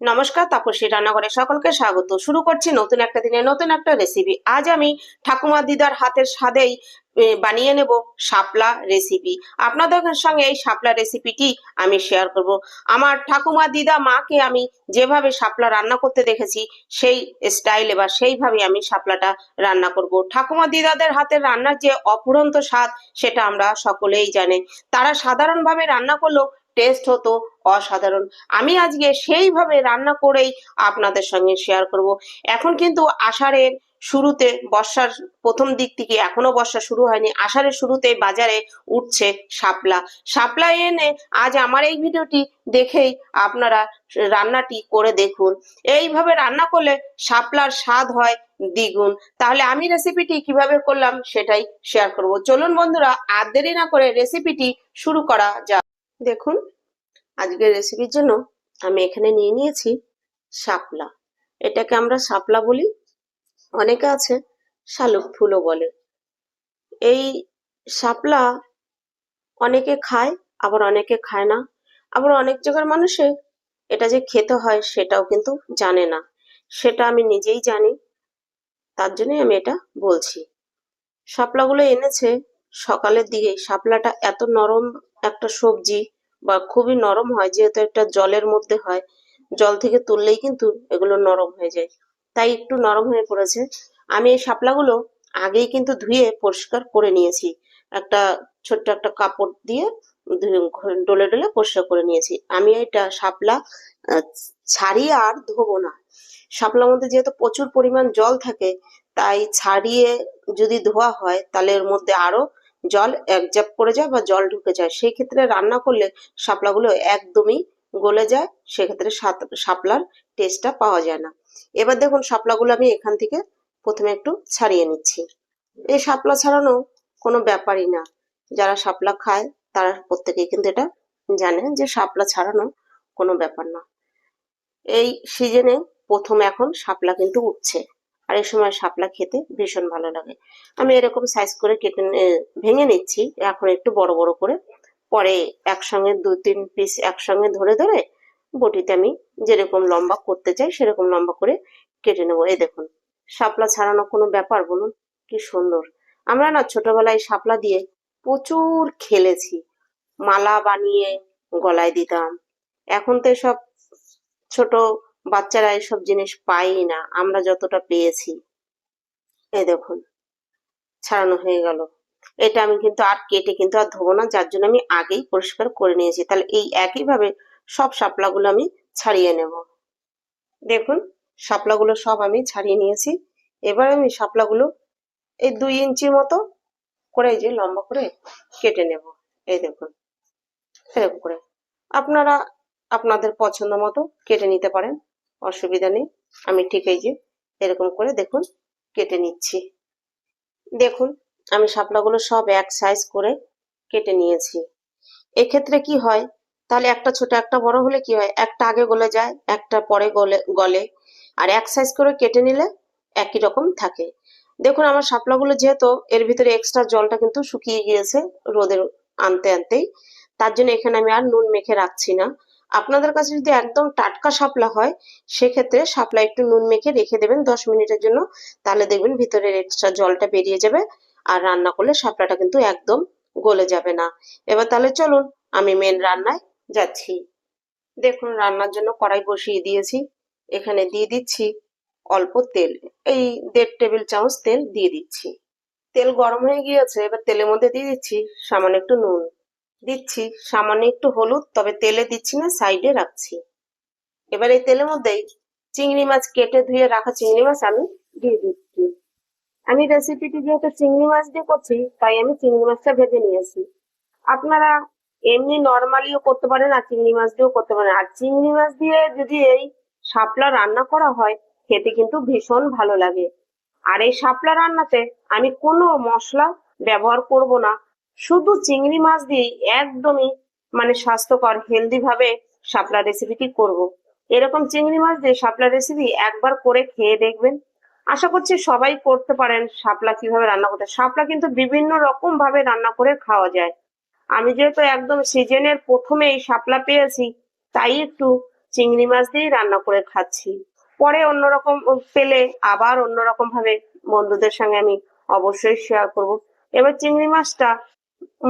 নমস্কার, তাপসী রান্নাঘরে সকলকে স্বাগত। শুরু করছি নতুন একটা দিনে নতুন একটা রেসিপি আজ আমি ঠাকুমা দিদার হাতের স্বাদেই বানিয়ে নেব শাপলা রেসিপি আপনাদের সঙ্গে এই শাপলা রেসিপিটি আমি শেয়ার করব। আমার ঠাকুমা দিদা মাকে আমি যেভাবে শাপলা রান্না করতে দেখেছি, সেই স্টাইলে বা সেইভাবে আমি শাপলাটা রান্না করব। ঠাকুমা দিদাদের হাতের রান্নার যে অপুরন্ত স্বাদ, সেটা আমরা সকলেই জানি। তারা সাধারণভাবে রান্না করলেও টেস্ট হতো অসাধারণ। আমি আজকে সেইভাবে রান্না করেই আপনাদের সঙ্গে শেয়ার করব। এখন কিন্তু আষাঢ়ের শুরুতে বর্ষার প্রথম দিক থেকে এখনও বর্ষা শুরু হয়নি। আষাঢ়ের শুরুতে বাজারে উঠছে শাপলা। শাপলা এনে আজ আমার এই ভিডিওটি দেখেই আপনারা রান্নাটি করে দেখুন। এইভাবে রান্না করলে শাপলার স্বাদ হয় দ্বিগুণ। তাহলে আমি রেসিপিটি কীভাবে করলাম সেটাই শেয়ার করব। চলুন বন্ধুরা, আর দেরি না করে রেসিপিটি শুরু করা যাক। দেখুন, আজকের রেসিপির জন্য আমি এখানে নিয়ে নিয়েছি শাপলা। এটাকে আমরা শাপলা বলি। অনেকে আছে শালুক ফুলও বলে। এই শাপলা অনেকে খায়, আবার অনেকে খায় না। আবার অনেক জায়গার মানুষে এটা যে খেতে হয় সেটাও কিন্তু জানে না। সেটা আমি নিজেই জানি, তার জন্যই আমি এটা বলছি। শাপলাগুলো এনেছে সকালের দিকে শাপলাটা এত নরম একটা সবজি বা খুবই নরম হয়, যেহেতু একটা জলের মধ্যে হয়, জল থেকে তুললেই কিন্তু এগুলো নরম হয়ে যায়। তাই একটু নরম হয়ে পড়েছে। আমি এই শাপলাগুলো আগেই কিন্তু ধুয়ে পরিষ্কার করে নিয়েছি। একটা ছোট্ট একটা কাপড় দিয়ে ডলে ডলে পরিষ্কার করে নিয়েছি। আমি এটা শাপলা ছাড়িয়ে আর ধোবো না। শাপলার মধ্যে যেহেতু প্রচুর পরিমাণ জল থাকে, তাই ছাড়িয়ে যদি ধোয়া হয়, তাহলে এর মধ্যে আরও জল একজাপ করে যায় বা জল ঢুকে যায়। সেই ক্ষেত্রে রান্না করলে শাপলাগুলো একদমই গলে যায়, সেক্ষেত্রে শাপলার টেস্টটা পাওয়া যায় না। এবার দেখুন শাপলাগুলো আমি এখান থেকে প্রথমে একটু ছাড়িয়ে নিচ্ছি। এই শাপলা ছাড়ানো কোনো ব্যাপারই না। যারা শাপলা খায়, তারা প্রত্যেকেই কিন্তু এটা জানে যে শাপলা ছাড়ানো কোনো ব্যাপার না। এই সিজনে প্রথম এখন শাপলা কিন্তু উঠছে। আর এই সময় শাপলা খেতে ভীষণ ভালো লাগে। আমি এরকম সাইজ করে কেটে ভেঙে নিচ্ছি, এখন একটু বড় বড় করে। পরে একসঙ্গে দু তিন পিস একসঙ্গে ধরে ধরে বটিতে আমি যেরকম লম্বা করতে চাই সেরকম লম্বা করে কেটে নেব। এই দেখুন, শাপলা ছাড়ানো কোনো ব্যাপার, বলুন কি সুন্দর। আমরা না ছোটবেলায় শাপলা দিয়ে প্রচুর খেলেছি, মালা বানিয়ে গলায় দিতাম। এখন তো সব ছোট বাচ্চারা এসব জিনিস পাই না। আমরা যতটা পেয়েছি। এই দেখুন, ছাড়ানো হয়ে গেল। এটা আমি কিন্তু আর কেটে কিন্তু আর ধোবো না, যার জন্য আমি আগেই পরিষ্কার করে নিয়েছি। তাহলে এই একইভাবে সব শাপলাগুলো আমি ছাড়িয়ে নেব। দেখুন, শাপলাগুলো সব আমি ছাড়িয়ে নিয়েছি। এবার আমি শাপলাগুলো এই দুই ইঞ্চির মতো করে যে লম্বা করে কেটে নেব। এই দেখুন, এরকম করে। আপনারা আপনাদের পছন্দ মতো কেটে নিতে পারেন। অসুবিধা নেই। আমি ঠিক এই যে এরকম করে দেখুন কেটে নিচ্ছি। দেখুন, আমি শাপলাগুলো সব এক সাইজ করে কেটে নিয়েছি। এক্ষেত্রে কি হয়? তাহলে একটা ছোট, একটা বড় হলে কি হয়? একটা আগে গলে যায়, একটা পরে গলে গলে। আর এক সাইজ করে কেটে নিলে একই রকম থাকে। দেখুন, আমার শাপলাগুলো যেহেতু এর ভিতরে এক্সট্রা জলটা কিন্তু শুকিয়ে গিয়েছে রোদের আনতে আনতেই, তার জন্য এখানে আমি আর নুন মেখে রাখছি না। আপনাদের কাছে যদি একদম টাটকা শাপলা হয়, সেক্ষেত্রে শাপলা একটু নুন মেখে রেখে দেবেন দশ মিনিটের জন্য। তাহলে দেখবেন ভিতরের এক্সট্রা জলটা বেরিয়ে যাবে আর রান্না করলে শাপলাটা কিন্তু একদম গলে যাবে না। এবার তাহলে চলুন আমি মেন রান্নায় যাচ্ছি। দেখুন, রান্নার জন্য কড়াই বসিয়ে দিয়েছি। এখানে দিয়ে দিচ্ছি অল্প তেল। এই দেড় টেবিল চামচ তেল দিয়ে দিচ্ছি। তেল গরম হয়ে গিয়েছে, এবার তেলের মধ্যে দিয়ে দিচ্ছি সামান্য একটু নুন। দিচ্ছি, সামান্য একটু হলুদ, তবে তেলে দিচ্ছি না, সাইডে রাখছি। এবার এই তেলের মধ্যেই চিংড়ি মাছ কেটে ধুয়ে রাখা চিংড়ি মাছ আমি দিয়ে দিচ্ছি। আমি রেসিপিটি যেহেতু চিংড়ি মাছ দিয়ে করছি, তাই আমি চিংড়ি মাছটা ভেজে নিয়েছি। আপনারা এমনি নর্মালিও করতে পারেন আর চিংড়ি মাছ দিয়েও করতে পারেন। আর চিংড়ি মাছ দিয়ে যদি এই শাপলা রান্না করা হয়, খেতে কিন্তু ভীষণ ভালো লাগে। আর এই শাপলা রান্নাতে আমি কোনো মশলা ব্যবহার করব না। শুধু চিংড়ি মাছ দিয়ে একদমই মানে স্বাস্থ্যকর হেলদি ভাবে শাপলা রেসিপিটি করব। এরকম চিংড়ি মাছ দিয়ে শাপলা রেসিপি একবার করে খেয়ে দেখবেন। আশা করছি সবাই করতে পারেন শাপলা কীভাবে রান্না করতে শাপলা কিন্তু বিভিন্ন রকম ভাবে রান্না করে খাওয়া যায়। আমি যেহেতু একদম সিজনের প্রথমে এই শাপলা পেয়েছি, তাই একটু চিংড়ি মাছ দিয়ে রান্না করে খাচ্ছি। পরে অন্যরকম পেলে আবার অন্যরকম ভাবে বন্ধুদের সঙ্গে আমি অবশ্যই শেয়ার করব। এবার চিংড়ি মাছটা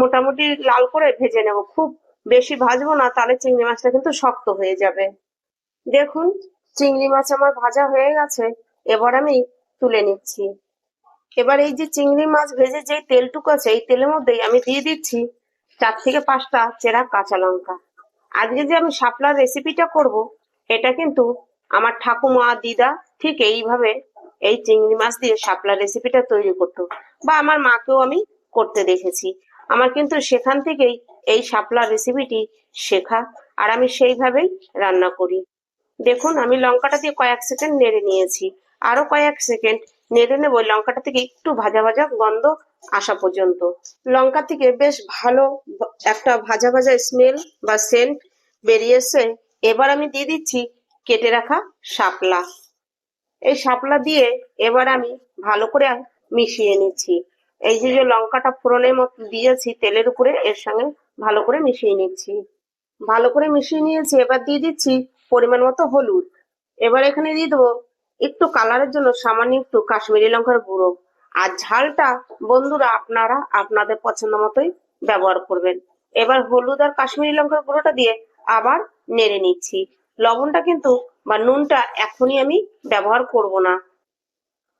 মোটামুটি লাল করে ভেজে নেব। খুব বেশি ভাজবো না, তাহলে চিংড়ি মাছটা কিন্তু শক্ত হয়ে যাবে। দেখুন, চিংড়ি মাছ আমার ভাজা হয়ে গেছে, এবার আমি তুলে নিচ্ছি। এবার এই যে চিংড়ি মাছ ভেজে যে তেলটুকু আছে, এই তেলের মধ্যেই আমি দিয়ে দিচ্ছি চার থেকে পাঁচটা চেরা কাঁচা লঙ্কা। আজকে যে আমি শাপলার রেসিপিটা করব, এটা কিন্তু আমার ঠাকুমা, দিদা ঠিক এইভাবে এই চিংড়ি মাছ দিয়ে শাপলার রেসিপিটা তৈরি করতো, বা আমার মাকেও আমি করতে দেখেছি। আমার কিন্তু সেখান থেকেই এই শাপলা রেসিপিটি শেখা। আর আমি সেইভাবেই রান্না করি। দেখুন, আমি লঙ্কাটা দিয়ে কয়েক সেকেন্ড নেড়ে নিয়েছি। আরও কয়েক সেকেন্ড নেড়ে নেব লঙ্কাটা থেকে একটু ভাজা ভাজা গন্ধ আসা পর্যন্ত। লঙ্কা থেকে বেশ ভালো একটা ভাজা ভাজা স্মেল বা সেন্ট বেরিয়েছে এবার আমি দিয়ে দিচ্ছি কেটে রাখা শাপলা। এই শাপলা দিয়ে এবার আমি ভালো করে মিশিয়ে নিচ্ছি। এই যে যে লঙ্কাটা ফোড়নের মতো দিয়েছি তেলের উপরে, এর সঙ্গে ভালো করে মিশিয়ে নিচ্ছি। ভালো করে মিশিয়ে নিয়েছি, এবার দিয়ে দিচ্ছি পরিমাণ মতো হলুদ। এবার এখানে দিয়ে দেবো একটু কালারের জন্য সামান্য একটু কাশ্মীরি লঙ্কার গুঁড়ো। আর ঝালটা বন্ধুরা আপনারা আপনাদের পছন্দ মতোই ব্যবহার করবেন। এবার হলুদ আর কাশ্মীরি লঙ্কার গুঁড়োটা দিয়ে আবার নেড়ে নিচ্ছি। লবণটা কিন্তু বা নুনটা এখনই আমি ব্যবহার করব না।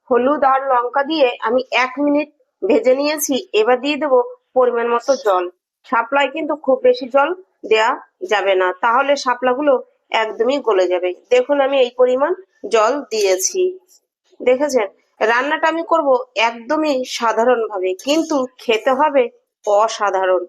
হলুদ আর লঙ্কা দিয়ে আমি এক মিনিট ভেজে নিয়েছি, এবার দিয়ে দেবো পরিমাণ মতো জল। শাপলায় কিন্তু খুব বেশি জল দেয়া যাবে না, তাহলে শাপলাগুলো একদমই গলে যাবে। দেখুন আমি এই পরিমাণ জল দিয়েছি। দেখেছেন? রান্নাটা আমি করব একদমই সাধারণ ভাবে কিন্তু খেতে হবে অসাধারণ।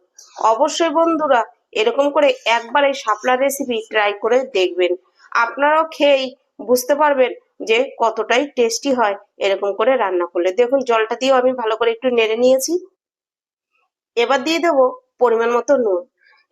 অবশ্যই বন্ধুরা, এরকম করে একবার শাপলা রেসিপি ট্রাই করে দেখবেন। আপনারাও খেয়েই বুঝতে পারবেন যে কতটাই টেস্টি হয়, এরকম করে রান্না করলে। দেখুন, জলটা দিয়েও আমি ভালো করে একটু নেড়ে নিয়েছি। এবার দিয়ে দেবো পরিমাণ মতো নুন।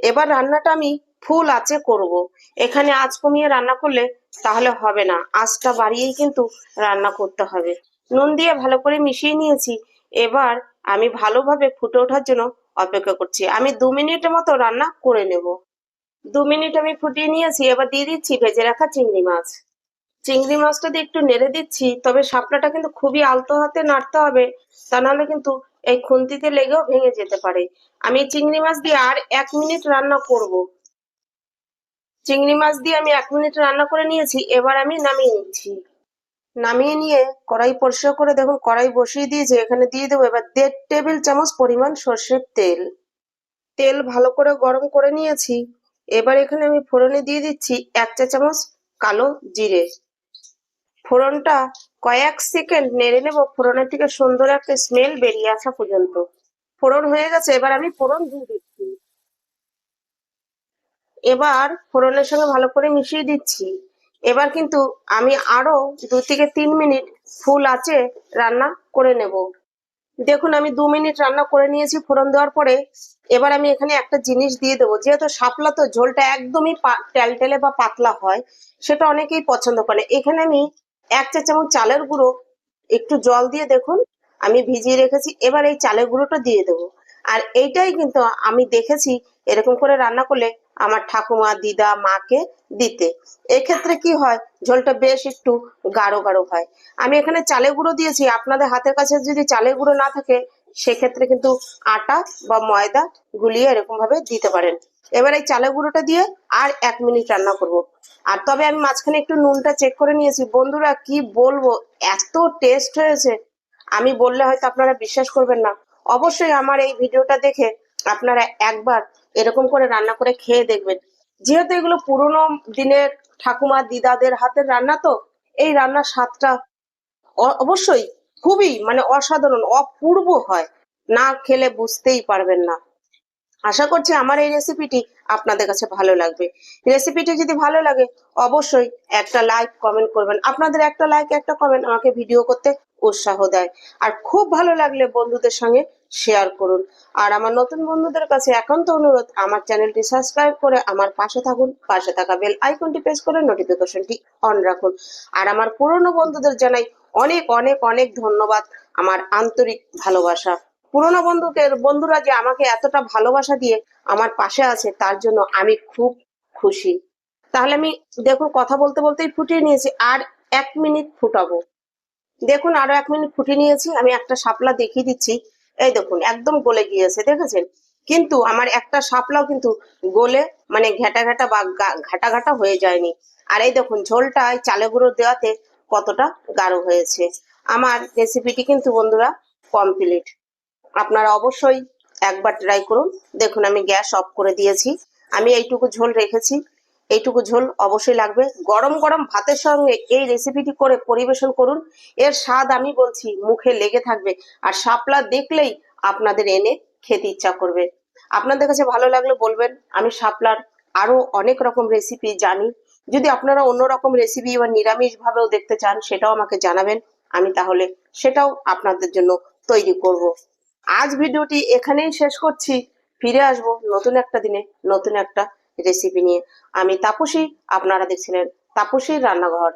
এবার রান্নাটা আমি ফুল আঁচে করব। এখানে আঁচ কমিয়ে রান্না করলে তাহলে হবে না। আঁচটা বাড়িয়েই কিন্তু রান্না করতে হবে। নুন দিয়ে ভালো করে মিশিয়ে নিয়েছি। এবার আমি ভালোভাবে ফুটে ওঠার জন্য অপেক্ষা করছি। আমি দু মিনিটের মতো রান্না করে নেব। দু মিনিট আমি ফুটিয়ে নিয়েছি। এবার দিয়ে দিচ্ছি ভেজে রাখা চিংড়ি মাছ। চিংড়ি মাছটা দিয়ে একটু নেড়ে দিচ্ছি, তবে শাপলাটা কিন্তু খুবই আলতো হাতে নাড়তে হবে, তা নাহলে কিন্তু এই খুন্তিতে লেগেও ভেঙে যেতে পারে। আমি চিংড়ি মাছ দিয়ে আর এক মিনিট রান্না করব। চিংড়ি মাছ দিয়ে আমি এক মিনিট রান্না করে নিয়েছি, এবার আমি নামিয়ে নিচ্ছি। নামিয়ে নিয়ে কড়াই পরিষ্কার করে দেখুন, কড়াই বসিয়ে দিয়েছে, এখানে দিয়ে দেবো এবার দেড় টেবিল চামচ পরিমাণ সর্ষের তেল। তেল ভালো করে গরম করে নিয়েছি, এবার এখানে আমি ফোড়নে দিয়ে দিচ্ছি এক চা চামচ কালো জিরে। ফোড়নটা কয়েক সেকেন্ড নেড়ে নেব, ফোড়নের থেকে সুন্দর একটা স্মেল বেরিয়ে আসা পর্যন্ত। ফোড়ন হয়ে গেছে, এবার আমি ফোড়ন দিয়ে দিচ্ছি। এবার ফোড়নের সঙ্গে ভালো করে মিশিয়ে দিচ্ছি। এবার কিন্তু আমি আরও দু থেকে তিন মিনিট ফুল আছে রান্না করে নেব। দেখুন, আমি দু মিনিট রান্না করে নিয়েছি ফোড়ন দেওয়ার পরে। এবার আমি এখানে একটা জিনিস দিয়ে দেবো। যেহেতু শাপলা তো ঝোলটা একদমই টেলটেলে বা পাতলা হয়, সেটা অনেকেই পছন্দ করে এখানে আমি এক চা চামচ চালের গুঁড়ো, একটু জল দিয়ে দেখুন, আমি ভিজিয়ে রেখেছি, এবার এই চালের গুঁড়োটা দিয়ে দেবো। আর এইটাই কিন্তু আমি দেখেছি, এরকম করে রান্না করলে আমার ঠাকুমা, দিদা, মাকে দিতে। এক্ষেত্রে কি হয়, ঝোলটা বেশ একটু গাঢ় গাঢ় হয়। আমি এখানে চালে গুঁড়ো দিয়েছি, আপনাদের হাতের কাছে যদি চালের গুঁড়ো না থাকে, সেক্ষেত্রে কিন্তু আটা বা ময়দা গুলিয়ে এরকম ভাবে দিতে পারেন। এবার এই চালের গুঁড়োটা দিয়ে আর এক মিনিট রান্না করব। আর তবে আমি মাঝখানে একটু নুনটা চেক করে নিয়েছি। বন্ধুরা, কি বলব? এত টেস্ট হয়েছে। আমি বললে হয়তো আপনারা বিশ্বাস করবেন না। অবশ্যই আমার এই ভিডিওটা দেখে আপনারা একবার এরকম করে রান্না করে খেয়ে দেখবেন। যেহেতু এগুলো পুরোনো দিনের ঠাকুমা দিদাদের হাতের রান্না তো, এই রান্নার স্বাদটা অবশ্যই খুবই মানে অসাধারণ, অপূর্ব হয়। না খেলে বুঝতেই পারবেন না। আশা করছি আমার এই রেসিপিটি আপনাদের কাছে ভালো লাগবে। রেসিপিটি যদি ভালো লাগে, অবশ্যই একটা লাইক কমেন্ট করবেন। আপনাদের একটা লাইক একটা কমেন্ট আমাকে ভিডিও করতে উৎসাহ দেয়। আর খুব ভালো লাগলে বন্ধুদের সঙ্গে শেয়ার করুন। আর আমার নতুন বন্ধুদের কাছে একান্ত অনুরোধ, আমার চ্যানেলটি সাবস্ক্রাইব করে আমার পাশে থাকুন, পাশে থাকা বেল আইকনটি প্রেস করে নোটিফিকেশনটি অন রাখুন। আর আমার পুরনো বন্ধুদের জানাই অনেক অনেক অনেক ধন্যবাদ। আমার আন্তরিক ভালোবাসা। পুরনো বন্ধুকে বন্ধুরা যে আমাকে এতটা ভালোবাসা দিয়ে আমার পাশে আছে, তার জন্য আমি খুব খুশি। তাহলে আমি দেখুন কথা বলতে বলতেই ফুটিয়ে নিয়েছি, আর এক মিনিট ফুটাবো। দেখুন আরও এক মিনিট ফুটিয়ে নিয়েছি, আমি একটা শাপলা দেখিয়ে দিচ্ছি। এই দেখুন, একদম গলে গিয়েছে, দেখেছেন? কিন্তু আমার একটা শাপলাও কিন্তু গলে মানে ঘেটা ঘেটা বা ঘাটা ঘাটা হয়ে যায়নি। আর এই দেখুন, ঝোলটা চালে গুঁড়ো দেওয়াতে কতটা গাঢ় হয়েছে। আমার রেসিপিটি কিন্তু বন্ধুরা কমপ্লিট আপনারা অবশ্যই একবার ট্রাই করুন। দেখুন, আমি গ্যাস অফ করে দিয়েছি। আমি এইটুকু ঝোল রেখেছি। এইটুকু ঝোল অবশ্যই লাগবে। গরম গরম ভাতের সঙ্গে এই রেসিপিটি করে পরিবেশন করুন। এর স্বাদ আমি বলছি, মুখে লেগে থাকবে। আর শাপলা দেখলেই আপনাদের এনে খেতে ইচ্ছা করবে। আপনাদের কাছে ভালো লাগলে বলবেন, আমি শাপলার আরও অনেক রকম রেসিপি জানি। যদি আপনারা অন্য রকম রেসিপি বা নিরামিষ ভাবেও দেখতে চান, সেটাও আমাকে জানাবেন। আমি তাহলে সেটাও আপনাদের জন্য তৈরি করব। আজ ভিডিওটি এখানেই শেষ করছি। ফিরে আসব নতুন একটা দিনে, নতুন একটা রেসিপি নিয়ে। আমি তাপসী, আপনারা দেখছিলেন তাপসীর রান্নাঘর।